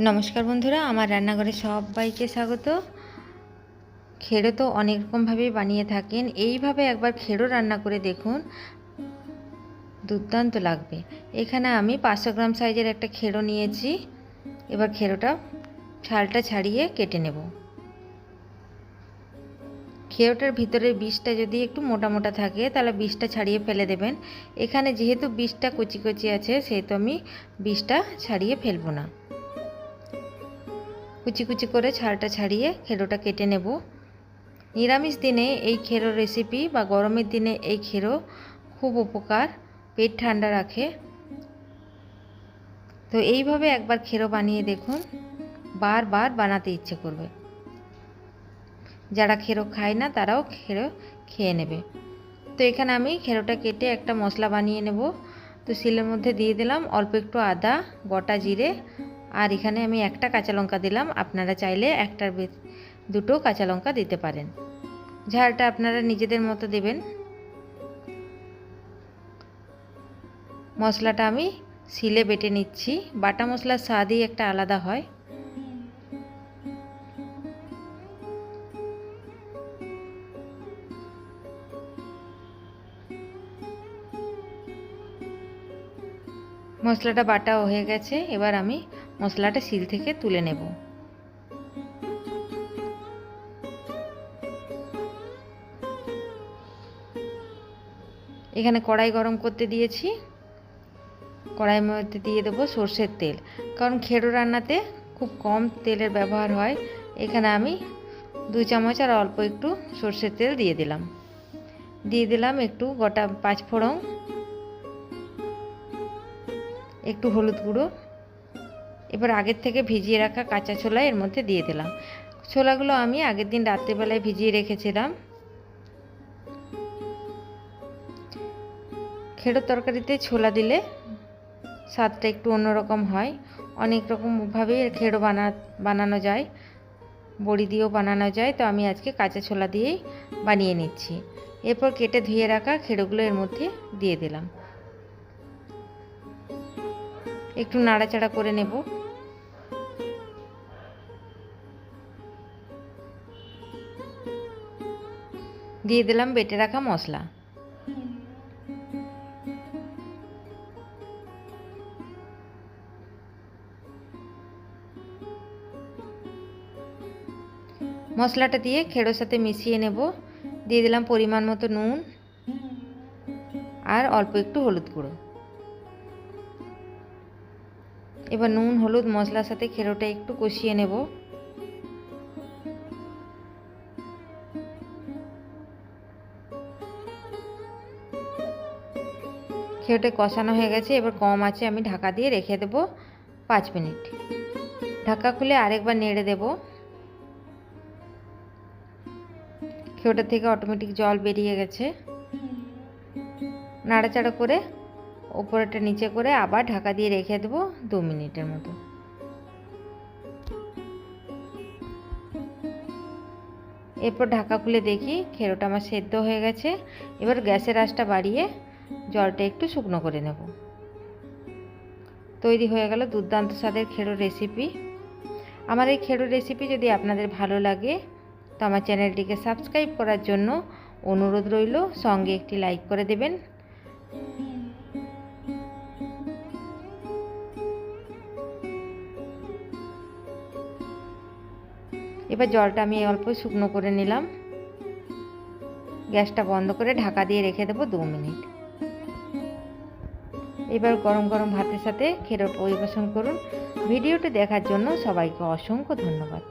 নমস্কার বন্ধুরা, আমার রান্নাঘরে সবাইকে স্বাগত। খেড়ো তো অনেক রকমভাবেই বানিয়ে থাকেন। এইভাবে একবার খেড়ো রান্না করে দেখুন, দুর্দান্ত লাগবে। এখানে আমি পাঁচশো গ্রাম সাইজের একটা খেড়ো নিয়েছি। এবার খেড়োটা ছালটা ছাড়িয়ে কেটে নেব। খেড়োটার ভিতরের বীজটা যদি একটু মোটা মোটা থাকে, তাহলে বীজটা ছাড়িয়ে ফেলে দেবেন। এখানে যেহেতু বীজটা কচি কচি আছে, সেহেতু আমি বীজটা ছাড়িয়ে ফেলব না। কুচি কুচি করে ছালটা ছাড়িয়ে খেরোটা কেটে নেব। নিরামিষ দিনে এই খেরো রেসিপি বা গরমের দিনে এই খেরো খুব উপকার, পেট ঠান্ডা রাখে। তো এইভাবে একবার খেরো বানিয়ে দেখুন। বারবার বানাতে ইচ্ছে করবে। যারা খেরো খায় না, তারাও খেরো খেয়ে নেবে। তো এখানে আমি খেরোটা কেটে একটা মশলা বানিয়ে নেব। তো শিলের মধ্যে দিয়ে দিলাম অল্প একটু আদা, গোটা জিরে, আর এখানে আমি একটা কাঁচা লঙ্কা দিলাম। আপনারা চাইলে একটার দুটো কাঁচা লঙ্কা দিতে পারেন। ঝালটা আপনারা নিজেদের মতো দেবেন। মশলাটা আমি শিলে বেটে নিচ্ছি। বাটা মশলার স্বাদই একটা আলাদা হয়। মশলাটা বাটা হয়ে গেছে, এবার আমি মশলাটা শিল থেকে তুলে নেব। এখানে কড়াই গরম করতে দিয়েছি। কড়াইয়ের মধ্যে দিয়ে দেবো সর্ষের তেল, কারণ খেড়ো রান্নাতে খুব কম তেলের ব্যবহার হয়। এখানে আমি দু চামচ আর অল্প একটু সর্ষের তেল দিয়ে দিলাম। দিয়ে দিলাম একটু গোটা পাঁচ ফোড়ন একটু হলুদ গুঁড়ো। এবার আগের থেকে ভিজিয়ে রাখা কাঁচা ছোলা এর মধ্যে দিয়ে দিলাম। ছোলাগুলো আমি আগের দিন রাত্রেবেলায় ভিজিয়ে রেখেছিলাম। খেড়োর তরকারিতে ছোলা দিলে স্বাদটা একটু অন্যরকম হয়। অনেক রকমভাবেই খেড়ো বানা, বানানো যায়। বড়ি দিয়েও বানানো যায়। তো আমি আজকে কাঁচা ছোলা দিয়েই বানিয়ে নিচ্ছি। এরপর কেটে ধুয়ে রাখা খেড়োগুলো এর মধ্যে দিয়ে দিলাম। একটু নাড়াচাড়া করে নেব। দিয়ে দিলাম বেটে রাখা মশলা। মশলাটা দিয়ে খেড়োর সাথে মিশিয়ে নেব। দিয়ে দিলাম পরিমাণ মতো নুন আর অল্প একটু হলুদ গুঁড়ো। এবার নুন, হলুদ, মশলার সাথে খেরোটা একটু কষিয়ে নেব। খেরোটা কষানো হয়ে গেছে, এবার কম আছে আমি ঢাকা দিয়ে রেখে দেব পাঁচ মিনিট। ঢাকা খুলে আরেকবার নেড়ে দেব। খেরোটা থেকে অটোমেটিক জল বেরিয়ে গেছে। নাড়াচাড়া করে ওপরটা নিচে করে আবার ঢাকা দিয়ে রেখে দেবো দু মিনিটের মতো। এরপর ঢাকা খুলে দেখি খেরোটা আমার সেদ্ধ হয়ে গেছে। এবার গ্যাসের আঁচটা বাড়িয়ে জলটা একটু শুকনো করে নেব। তৈরি হয়ে গেল দুর্দান্ত স্বাদের খেরো রেসিপি। আমার এই খেরো রেসিপি যদি আপনাদের ভালো লাগে, তো আমার চ্যানেলটিকে সাবস্ক্রাইব করার জন্য অনুরোধ রইল। সঙ্গে একটি লাইক করে দেবেন। এবার জলটা আমি অল্প শুকনো করে নিলাম। গ্যাসটা বন্ধ করে ঢাকা দিয়ে রেখে দেবো দু মিনিট। এবার গরম গরম ভাতের সাথে খেরো পরিবেশন করুন। ভিডিওটি দেখার জন্য সবাইকে অসংখ্য ধন্যবাদ।